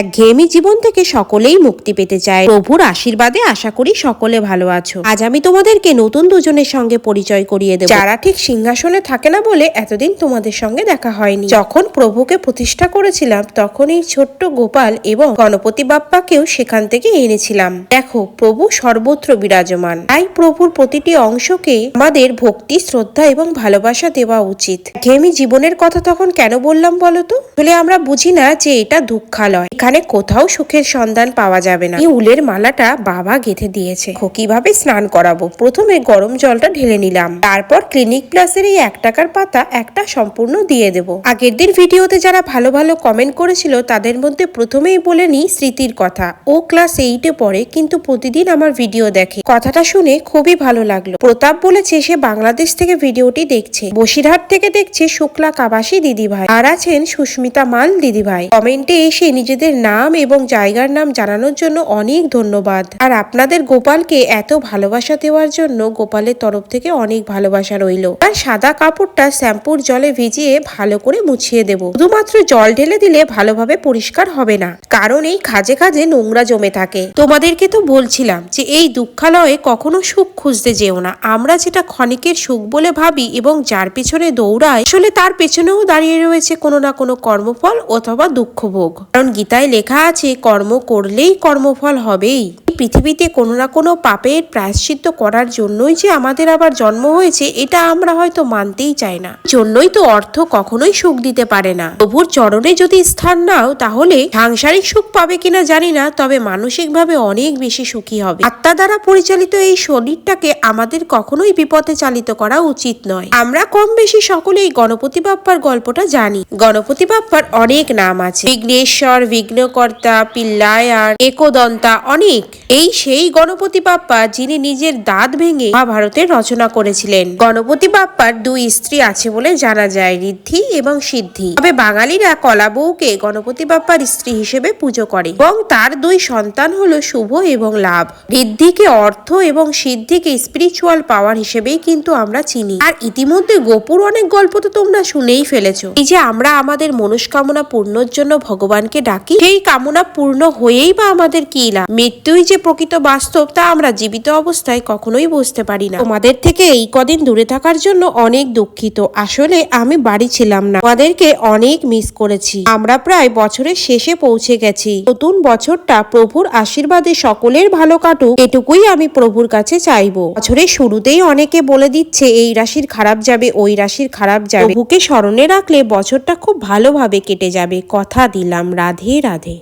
একঘেয়েমি জীবন থেকে সকলেই মুক্তি পেতে চায়। প্রভুর আশীর্বাদে আশা করি সকলে ভালো আছো। আজ আমি তোমাদেরকে নতুন দুজনের সঙ্গে পরিচয় করিয়ে দেব। যারা ঠিক সিংহাসনে থাকে না বলে এতদিন তোমাদের সঙ্গে দেখা হয়নি। যখন প্রভুকে প্রতিষ্ঠা করেছিলাম তখন এই ছোট্ট গোপাল এবং গণপতি বাপ্পাকেও সেখান থেকে এনেছিলাম। দেখো, প্রভু সর্বত্র বিরাজমান। তাই প্রভুর প্রতিটি অংশকে আমাদের ভক্তি, শ্রদ্ধা এবং ভালোবাসা দেওয়া উচিত। ঘেমি জীবনের কথা তখন কেন বললাম বলতো আসলে আমরা বুঝি না যে এটা দুঃখালয়। এখানে কোথাও সুখের সন্ধান পাওয়া যাবে না। এই উলের মালাটা বাবা গেঁথে দিয়েছে। কীভাবে স্নান করাবো। প্রথমে গরম জলটা ঢেলে নিলাম। তারপর ক্লিনিক প্লাসের এই এক টাকার পাতা একটা সম্পূর্ণ দিয়ে দেব। আগের দিন ভিডিওতে যারা ভালো ভালো কমেন্ট করেছিল, তাদের মধ্যে প্রথমেই বলে নি স্মৃতির কথা। ও ক্লাস এইটে পড়ে, কিন্তু প্রতিদিন আমার ভিডিও দেখে। কথাটা শুনে খুবই ভালো লাগল। প্রতাপ বলেছে, সে বাংলাদেশ থেকে ভিডিওটি দেখছে। বসিরহাট থেকে দেখছে শুক্লা কাবাসী দিদিভাই। আর আছেন সুস্মিতা মাল দিদিভাই। কমেন্টে এসে নিজেদের নাম এবং জায়গার নাম জানানোর জন্য অনেক ধন্যবাদ। আর আপনাদের গোপালকে এত ভালোবাসা দেওয়ার জন্য গোপালের তরফ থেকে অনেক ভালোবাসা রইল। আর সাদা কাপড়টা শ্যাম্পুর জলে ভিজিয়ে ভালো করে মুছিয়ে দেব। শুধুমাত্র জল ঢেলে দিলে ভালোভাবে পরিষ্কার হবে না, কারণ এই খাজে খাজে নোংরা জমে থাকে। তোমাদেরকে তো বলছিলাম যে এই দুঃখালয়ে কখনো সুখ খুঁজতে যেও না। আমরা যেটা ক্ষণিকের সুখ বলে ভাবি এবং যার পেছনে দৌড়ায় আসলে তার পেছনেও দাঁড়িয়ে রয়েছে কোনো না কোনো কর্মফল অথবা দুঃখভোগ। কারণ গীতায় লেখা আছে কর্ম করলেই কর্মফল হবেই। পৃথিবীতে কোনো না কোনো পাপের প্রায়শ্চিত্ত করার জন্যই যে আমাদের আবার জন্ম হয়েছে, এটা আমরা হয়তো মানতেই চাই না। জন্যই তো অর্থ কখনোই সুখ দিতে পারে না। প্রভুর চরণে যদি স্থান নাও, তাহলে সাংসারিক সুখ পাবে কিনা জানি না, তবে মানসিকভাবে অনেক বেশি সুখী হবে। আত্মা দ্বারা পরিচালিত এই শরীরটাকে আমাদের কখনোই বিপথে চালিত করা উচিত নয়। আমরা কম বেশি সকলেই গণপতি বাপ্পার গল্পটা জানি। গণপতি বাপ্পার অনেক নাম আছে। বিঘ্নেশ্বর, বিঘ্নকর্তা, পিল্লায়ার, একদন্তা, অনেক। এই সেই গণপতি বাপ্পা যিনি নিজের দাঁত ভেঙে মহাভারতের রচনা করেছিলেন। গণপতি বাপ্পার দুই স্ত্রী আছে বলে জানা যায়, ঋদ্ধি এবং সিদ্ধি। তবে বাঙালিরা কলাবউকে গণপতি বাপ্পার স্ত্রী হিসেবে পুজো করে এবং তার দুই সন্তান হলো শুভ এবং লাভ। ঋদ্ধিকে অর্থ এবং সিদ্ধিকে স্পিরিচুয়াল পাওয়ার হিসেবেই কিন্তু আমরা চিনি। আর ইতিমধ্যে গোপুর অনেক গল্প তো তোমরা শুনেই ফেলেছো। এই যে আমরা আমাদের মনস্কামনা পূর্ণর জন্য ভগবানকে ডাকি, সেই কামনা পূর্ণ হয়েই বা আমাদের কি লাভ? মৃত্যুই যে প্রকৃত বাস্তব তা আমরা জীবিত অবস্থায় কখনোই বুঝতে পারি না। তোমাদের থেকে এই কদিন দূরে থাকার জন্য অনেক দুঃখিত। আসলে আমি বাড়ি ছিলাম না। তোমাদেরকে অনেক মিস করেছি। আমরা প্রায় বছরের শেষে পৌঁছে গেছি। নতুন বছরটা প্রভুর আশীর্বাদে সকলের ভালো কাটুক। এটুকুই আমি প্রভুর কাছে চাইব। বছরের শুরুতেই অনেকে বলে দিচ্ছে, এই রাশির খারাপ যাবে, ওই রাশির খারাপ যাবে। প্রভুকে স্মরণে রাখলে বছরটা খুব ভালোভাবে কেটে যাবে। কথা দিলাম রাধে রাধে।